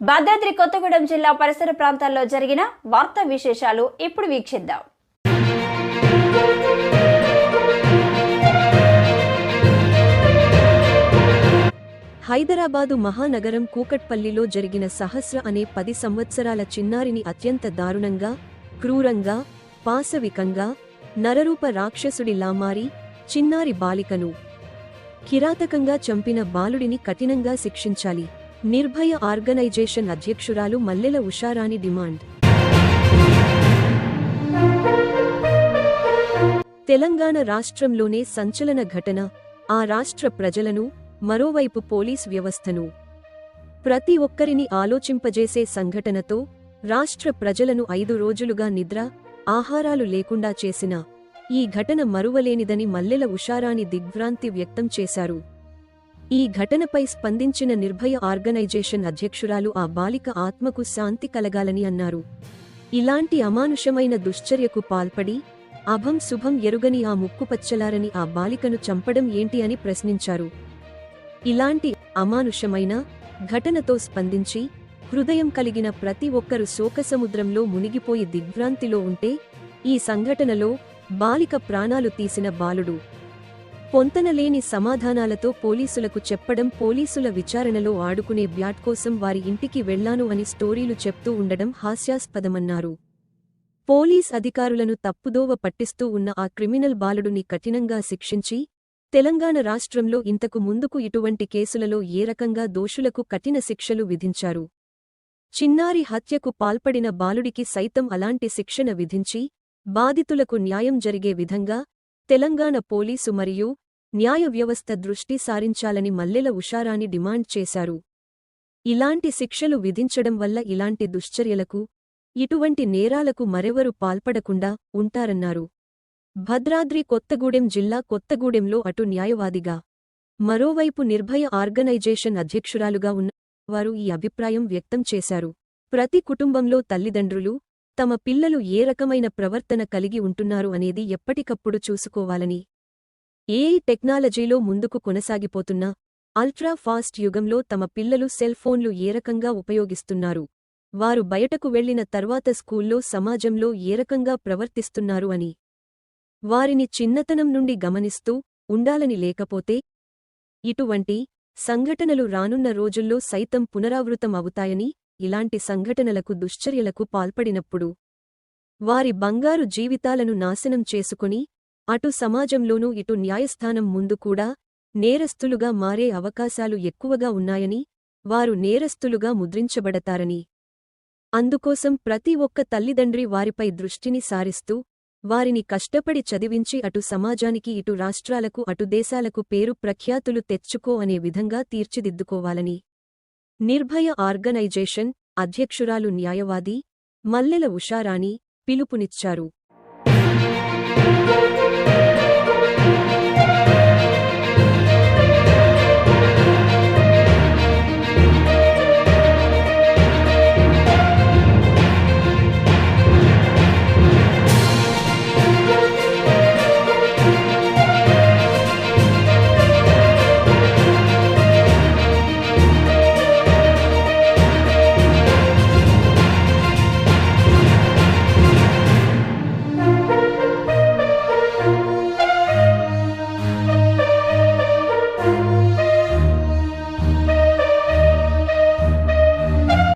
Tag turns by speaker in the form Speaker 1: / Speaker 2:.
Speaker 1: భద్రాద్రి కొత్తగూడెం జిల్లా పరిసర ప్రాంతాల్లో జరిగిన వార్తా విశేషాలు ఇప్పుడు వీక్షిద్దాం.
Speaker 2: హైదరాబాదు మహానగరం కూకట్పల్లిలో జరిగిన సహస్ర అనే పది సంవత్సరాల చిన్నారిని అత్యంత దారుణంగా క్రూరంగా పాశవికంగా నరరూప రాక్షసుడిలా మారి చిన్నారి బాలికను కిరాతకంగా చంపిన బాలుడిని కఠినంగా శిక్షించాలి. నిర్భయ ఆర్గనైజేషన్ అధ్యక్షురాలు మల్లెల ఉషారాణి డిమాండ్. తెలంగాణ రాష్ట్రంలోనే సంచలన ఘటన ఆ రాష్ట్ర ప్రజలను మరోవైపు పోలీస్ వ్యవస్థను. ప్రతి ఒక్కరిని ఆలోచింపజేసే సంఘటనతో రాష్ట్ర ప్రజలను ఐదు రోజులుగా నిద్ర ఆహారాలు లేకుండా చేసిన ఈ ఘటన మరువలేనిదని మల్లెల ఉషారాణి దిగ్భ్రాంతి వ్యక్తం చేశారు. ఈ ఘటనపై స్పందించిన నిర్భయ ఆర్గనైజేషన్ అధ్యక్షురాలు ఆ బాలిక ఆత్మకు శాంతి కలగాలని అన్నారు. ఇలాంటి అమానుషమైన దుశ్చర్యకు పాల్పడి అభం శుభం ఎరుగని ఆ ముక్కుపచ్చలారని ఆ బాలికను చంపడం ఏంటి అని ప్రశ్నించారు. ఇలాంటి అమానుషమైన ఘటనతో స్పందించి హృదయం కలిగిన ప్రతి ఒక్కరు శోకసముద్రంలో మునిగిపోయి దిగ్భ్రాంతిలో ఉంటే ఈ సంఘటనలో బాలిక ప్రాణాలు తీసిన బాలుడు పొంతనలేని సమాధానాలతో పోలీసులకు చెప్పడం పోలీసుల విచారణలో ఆడుకునే బ్యాట్ కోసం వారి ఇంటికి వెళ్ళాను అని స్టోరీలు చెప్తూ ఉండడం హాస్యాస్పదమన్నారు. పోలీస్ అధికారులను తప్పుదోవ పట్టిస్తూ ఉన్న ఆ క్రిమినల్ బాలుడుని కఠినంగా శిక్షించి తెలంగాణ రాష్ట్రంలో ఇంతకు ముందుకు ఇటువంటి కేసులలో ఏ రకంగా దోషులకు కఠిన శిక్షలు విధించారు? చిన్నారి హత్యకు పాల్పడిన బాలుడికి సైతం అలాంటి శిక్షణ విధించి బాధితులకు న్యాయం జరిగే విధంగా తెలంగాణ పోలీసు మరియు న్యాయ వ్యవస్థ దృష్టి సారించాలని మల్లెల ఉషారాని డిమాండ్ చేశారు. ఇలాంటి శిక్షలు విధించడం వల్ల ఇలాంటి దుశ్చర్యలకు ఇటువంటి నేరాలకు మరెవరు పాల్పడకుండా ఉంటారన్నారు. భద్రాద్రి కొత్తగూడెం జిల్లా కొత్తగూడెంలో అటు న్యాయవాదిగా మరోవైపు నిర్భయ ఆర్గనైజేషన్ అధ్యక్షురాలుగా ఉన్న వారు ఈ అభిప్రాయం వ్యక్తం చేశారు. ప్రతి కుటుంబంలో తల్లిదండ్రులు తమ పిల్లలు ఏ రకమైన ప్రవర్తన కలిగి ఉంటున్నారు అనేది ఎప్పటికప్పుడు చూసుకోవాలని ఏఐ టెక్నాలజీలో ముందుకు కొనసాగిపోతున్న అల్ట్రా ఫాస్ట్ యుగంలో తమ పిల్లలు సెల్ ఫోన్లు ఏ రకంగా ఉపయోగిస్తున్నారు వారు బయటకు వెళ్ళిన తర్వాత స్కూల్లో సమాజంలో ఏ రకంగా ప్రవర్తిస్తున్నారు అని వారిని చిన్నతనం నుండి గమనిస్తూ ఉండాలని లేకపోతే ఇటువంటి సంఘటనలు రానున్న రోజుల్లో సైతం పునరావృతం అవుతాయని ఇలాంటి సంఘటనలకు దుశ్చర్యలకు పాల్పడినప్పుడు వారి బంగారు జీవితాలను నాశనం చేసుకుని అటు సమాజంలోనూ ఇటు న్యాయస్థానం ముందు కూడా నేరస్తులుగా మారే అవకాశాలు ఎక్కువగా ఉన్నాయని వారు నేరస్తులుగా ముద్రించబడతారని. అందుకోసం ప్రతి ఒక్క తల్లిదండ్రి వారిపై దృష్టిని సారిస్తూ వారిని కష్టపడి చదివించి అటు సమాజానికి ఇటు రాష్ట్రాలకు అటు దేశాలకు పేరు ప్రఖ్యాతులు తెచ్చుకో అనే విధంగా తీర్చిదిద్దుకోవాలని. నిర్భయ ఆర్గనైజేషన్ అధ్యక్షురాలు న్యాయవాది మల్లెల ఉషారాణి పిలుపునిచ్చారు.